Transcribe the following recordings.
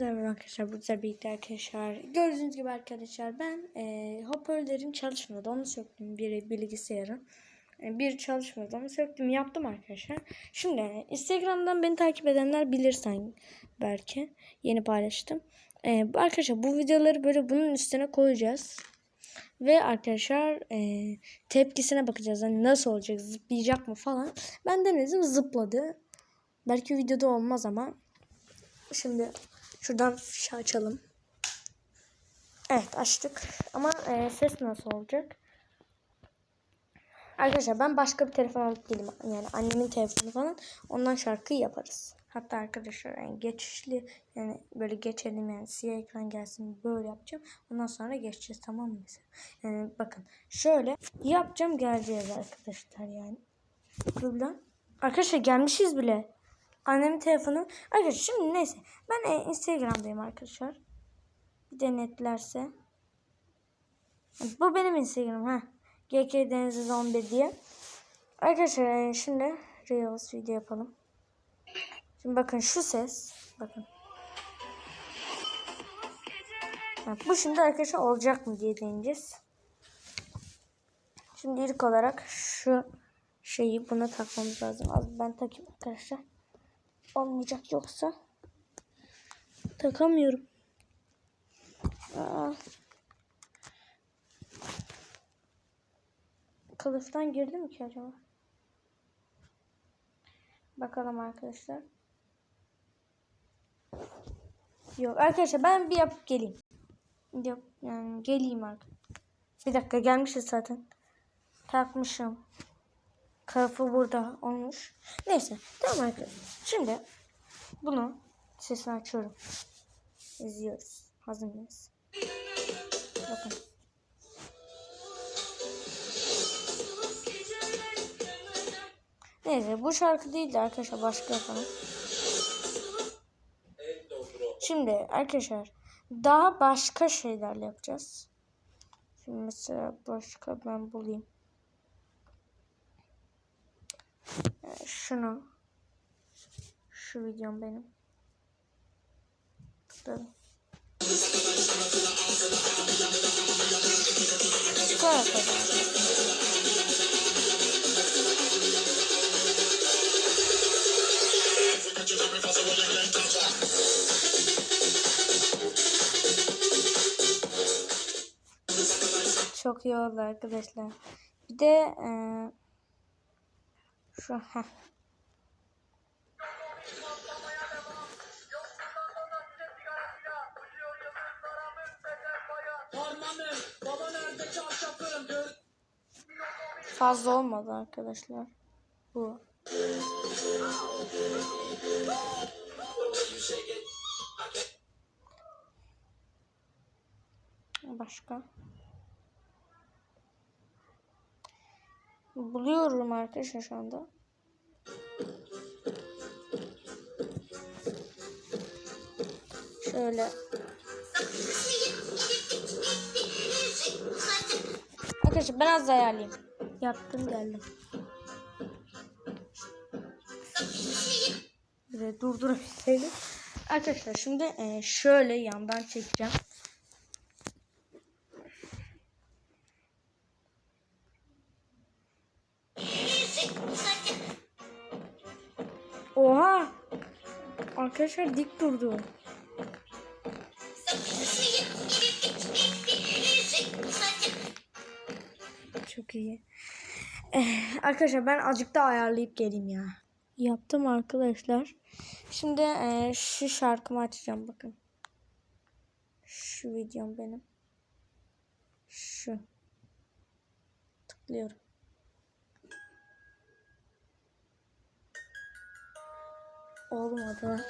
Merhaba arkadaşlar. Burada birlikte arkadaşlar. Gördüğünüz gibi arkadaşlar ben e, hoparlörlerim çalışmadı. Onu söktüm bir bilgisayarın. E, bir çalışmadı. Onu söktüm yaptım arkadaşlar. Şimdi Instagram'dan beni takip edenler bilirsen belki. Yeni paylaştım. E, arkadaşlar bu videoları böyle bunun üstüne koyacağız. Ve arkadaşlar e, tepkisine bakacağız. Hani nasıl olacak zıplayacak mı falan. Ben denedim zıpladı. Belki videoda olmaz ama Şimdi şuradan fişi açalım. Evet açtık. Ama e, ses nasıl olacak? Arkadaşlar ben başka bir telefon alıp geleyim. Yani annemin telefonu falan. Ondan şarkıyı yaparız. Hatta arkadaşlar yani geçişli yani böyle geçelim yani siyah ekran gelsin böyle yapacağım. Ondan sonra geçeceğiz tamam mı? Yani bakın şöyle yapacağım geleceğiz arkadaşlar yani. Lan. Arkadaşlar gelmişiz bile. Annemin telefonu. Arkadaşlar şimdi neyse. Ben e, Instagram'dayım arkadaşlar. Bir de netlerse. Bu benim Instagram ha. GK Deniz 11 diye. Arkadaşlar e, şimdi Reels video yapalım. Şimdi bakın şu ses. Bakın. Ha, bu şimdi arkadaşlar olacak mı diye deneyeceğiz. Şimdi ilk olarak şu şeyi buna takmamız lazım. Az ben takayım arkadaşlar olmayacak yoksa. Takamıyorum. Aa. Kılıftan girdi mi ki acaba? Bakalım arkadaşlar. Yok arkadaşlar ben bir yapıp geleyim. Yok yani geleyim artık. Bir dakika gelmişiz zaten. Takmışım. Kafı burada olmuş. Neyse. Tamam arkadaşlar. Şimdi bunu sesini açıyorum. İzliyoruz. Hazır mıyız? Bakın. Neyse bu şarkı değil de arkadaşlar başka yapalım. Şimdi arkadaşlar daha başka şeylerle yapacağız. Şimdi mesela başka ben bulayım. Şunu şu videom benim. Tıkladım. Sonra. Çok iyi oldu arkadaşlar. Bir de e, şu heh. Fazla olmadı arkadaşlar. Bu. Başka. Buluyorum arkadaşlar şu anda. Şöyle. Arkadaşlar ben az ayarlayayım. Yaptım geldim. De durdurabilseydim. Arkadaşlar şimdi şöyle yandan çekeceğim. Arkadaşlar dik durdu. Çok iyi. Ee, arkadaşlar ben azıcık da ayarlayıp geleyim ya. Yaptım arkadaşlar. Şimdi e, şu şarkımı açacağım bakın. Şu videom benim. Şu. Tıklıyorum. Olmadı.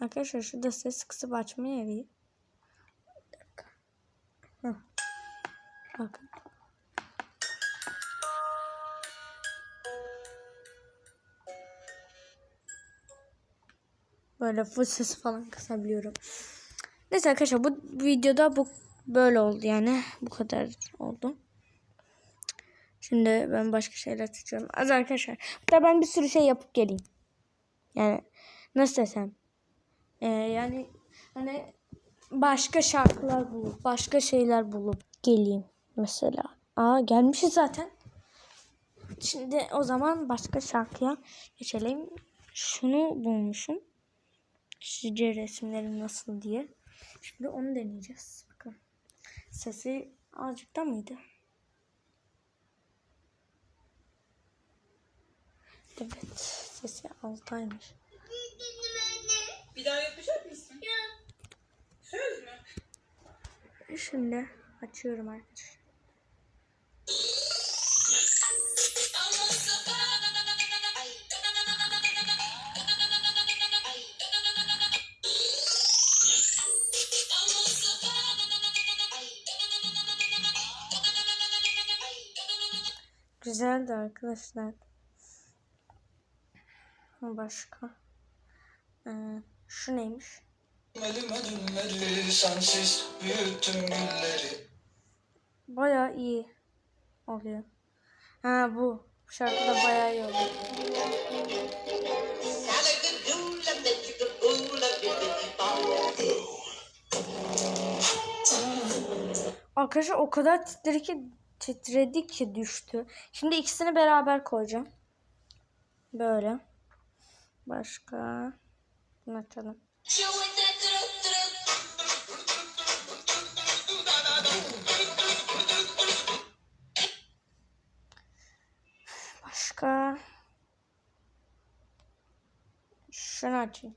Arkadaşlar şurada ses kısıp dakika. Heh. Bakın. Böyle full ses falan kısabiliyorum. Neyse arkadaşlar bu videoda bu böyle oldu yani. Bu kadar oldu. Şimdi ben başka şeyler seçiyorum. Az arkadaşlar. Hatta ben bir sürü şey yapıp geleyim. Yani nasıl desem. Ee, yani hani başka şarkılar bulup başka şeyler bulup geleyim mesela. Aa gelmişiz zaten. Şimdi o zaman başka şarkıya geçelim. Şunu bulmuşum. Sizce resimlerim nasıl diye. Şimdi onu deneyeceğiz. Bakın. Sesi azıcık da mıydı? Evet. Sesi altaymış. Bir daha yapacak mısın? Söz mü? Şimdi açıyorum arkadaşlar. Güzeldi arkadaşlar. Başka. Ee, şu neymiş? Baya iyi oluyor. Ha bu. Bu şarkı da baya iyi oluyor. Arkadaşlar o kadar titredi ki titredi ki düştü. Şimdi ikisini beraber koyacağım. Böyle. Başka. Bunu açalım. Başka. Şunu açayım.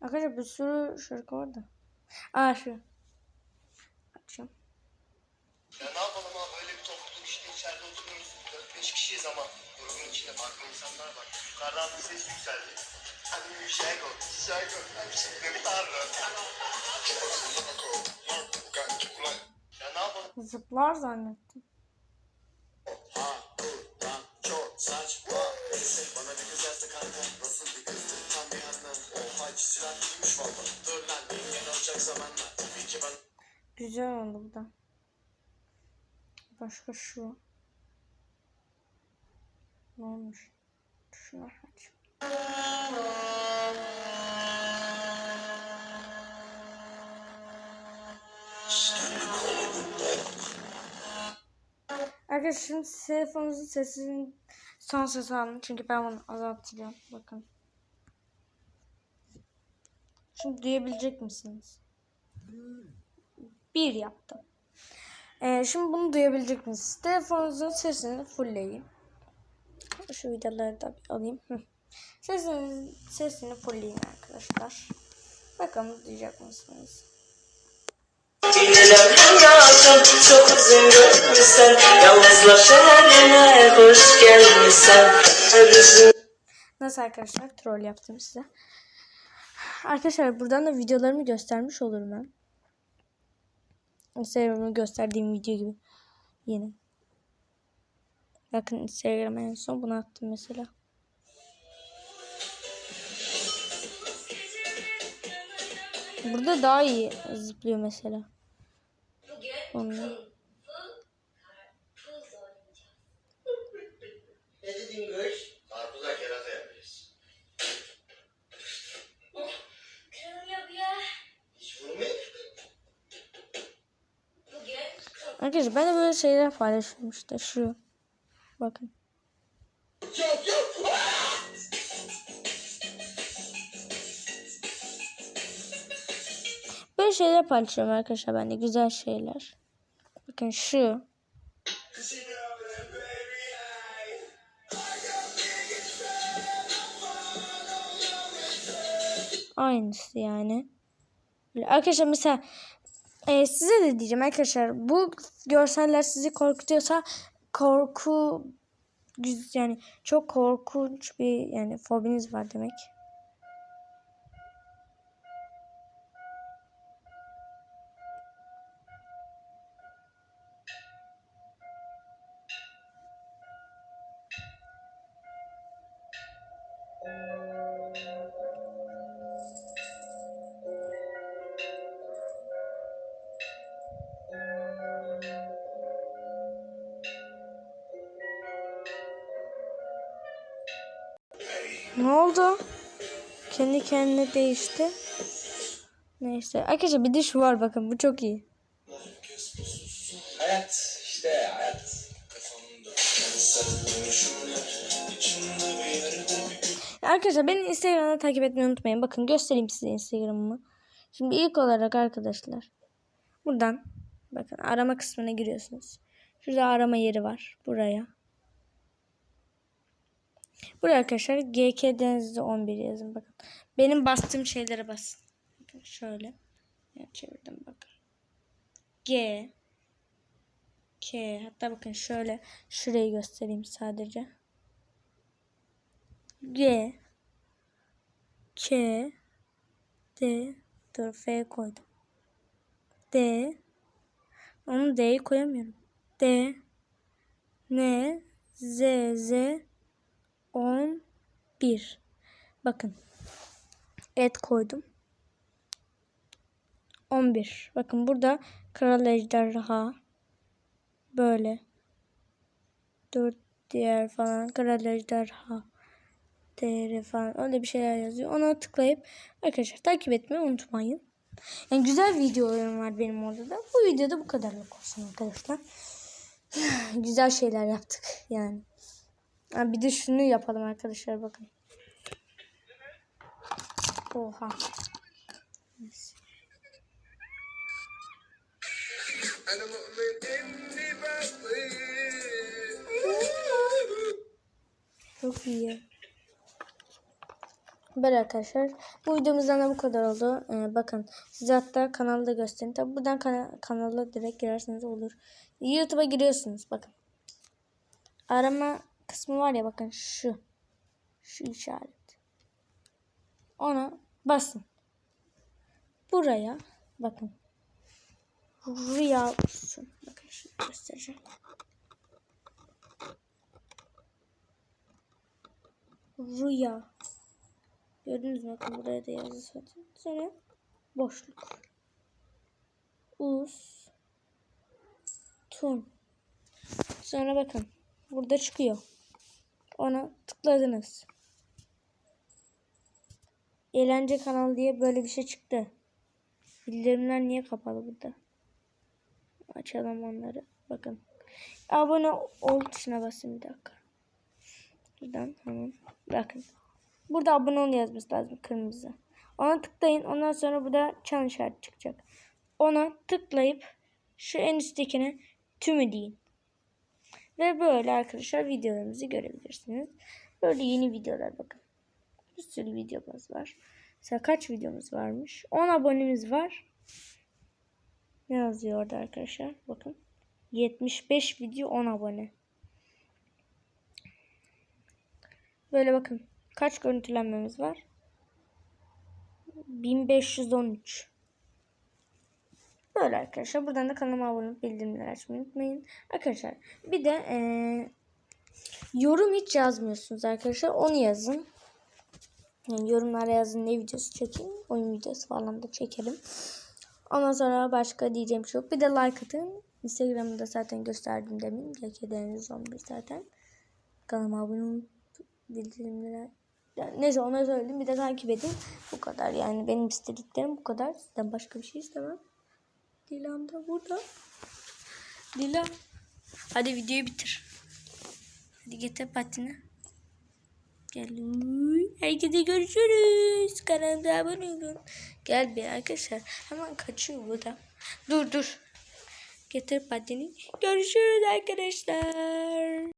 Arkadaşlar bir sürü şarkı var da. Aa şu. Farklı insanlar var. Yukarıdan bir ses yükseldi. Hadi bir şey koy, şey koy. Hadi şimdi. Ya ne yapalım? Zıplar zannettim. Güzel oldu bu da. Başka şu. Ne olmuş? Şunu aç. Arkadaşlar şimdi telefonunuzun sesini son ses alın. Çünkü ben bunu azaltacağım. Bakın. Şimdi duyabilecek misiniz? Bir yaptım. Ee, şimdi bunu duyabilecek misiniz? Telefonunuzun sesini fullleyin. Şu vidaları da bir alayım. Sesini, sesini fullleyin arkadaşlar. Bakalım duyacak mısınız? Dinlenem hayatım çok uzun görmüşsen Yalnızlaşan haline hoş gelmişsen Nasıl arkadaşlar? Troll yaptım size. Arkadaşlar buradan da videolarımı göstermiş olurum ben. Instagram'ı gösterdiğim video gibi. Yine. Bakın Instagram'a en son bunu attım mesela. Burada daha iyi zıplıyor mesela. Onunla. Ne dedin. Arkadaşlar ben de böyle şeyler paylaşıyorum işte şu. Bakın. Böyle şeyler paylaşıyorum arkadaşlar ben de güzel şeyler. Bakın şu. Aynısı yani. Arkadaşlar mesela e, size de diyeceğim arkadaşlar bu görseller sizi korkutuyorsa korku yani çok korkunç bir yani fobiniz var demek. Ne oldu? Kendi kendine değişti. Neyse. Arkadaşlar bir de şu var bakın bu çok iyi. Hayat işte hayat. Arkadaşlar beni Instagram'da takip etmeyi unutmayın. Bakın göstereyim size Instagram'ımı. Şimdi ilk olarak arkadaşlar buradan bakın arama kısmına giriyorsunuz. Şurada arama yeri var. Buraya. Buraya arkadaşlar GK Denizli 11 yazın bakın. Benim bastığım şeylere basın. Şöyle. Yani çevirdim bakın. G K hatta bakın şöyle şurayı göstereyim sadece. G K D dur F koydum. D onu D'yi koyamıyorum. D N Z Z 11 Bakın. Et koydum. 11. Bakın burada kral ejderha böyle. Dört diğer falan kral ejderha değeri falan öyle bir şeyler yazıyor. Ona tıklayıp arkadaşlar takip etmeyi unutmayın. Yani güzel videolarım var benim orada da. Bu videoda bu kadarlık olsun arkadaşlar. güzel şeyler yaptık yani. Ha, bir de şunu yapalım arkadaşlar bakın. Oha. Çok iyi. Böyle arkadaşlar. Bu videomuzdan da bu kadar oldu. Ee, bakın size hatta kanalda göstereyim. Tabi buradan kana kanala direkt girerseniz olur. YouTube'a giriyorsunuz bakın. Arama kısmı var ya bakın şu. Şu işaret. Ona basın. Buraya bakın. Rüya olsun. Bakın şunu göstereceğim. Rüya. Gördünüz mü? Bakın buraya da yazı zaten. Sonra boşluk. Us. Tun. Sonra bakın. Burada çıkıyor. Ona tıkladınız. Eğlence kanal diye böyle bir şey çıktı. Bildirimler niye kapalı burada? Açalım onları. Bakın. Abone ol tuşuna basın bir dakika. Buradan hemen. Bakın. Burada abone ol yazması lazım kırmızı. Ona tıklayın. Ondan sonra burada çan işareti çıkacak. Ona tıklayıp şu en üsttekine tümü deyin. Ve böyle arkadaşlar videolarımızı görebilirsiniz. Böyle yeni videolar bakın. Bir sürü videomuz var. Mesela kaç videomuz varmış? 10 abonemiz var. Ne yazıyor orada arkadaşlar? Bakın. 75 video 10 abone. Böyle bakın. Kaç görüntülenmemiz var? 1513. Böyle arkadaşlar. Buradan da kanalıma abone olup bildirimleri açmayı unutmayın. Arkadaşlar bir de eee, yorum hiç yazmıyorsunuz arkadaşlar. Onu yazın. Yani yorumlara yazın ne videosu çekeyim. Oyun videosu falan da çekerim. Ondan sonra başka diyeceğim şey yok. Bir de like atın. Instagram'da zaten gösterdim demin. GKD'niz 11 zaten. Kanalıma abone olup bildirimleri yani neyse ona söyledim. Bir de takip edin. Bu kadar yani benim istediklerim bu kadar. Sizden başka bir şey istemem. Dilan da burada. Dilan. Hadi videoyu bitir. Hadi getir patini. Gel. Uy, Herkese görüşürüz. Kanalda abone olun. Gel bir arkadaşlar. Hemen kaçıyor bu da. Dur dur. Getir patini. Görüşürüz arkadaşlar.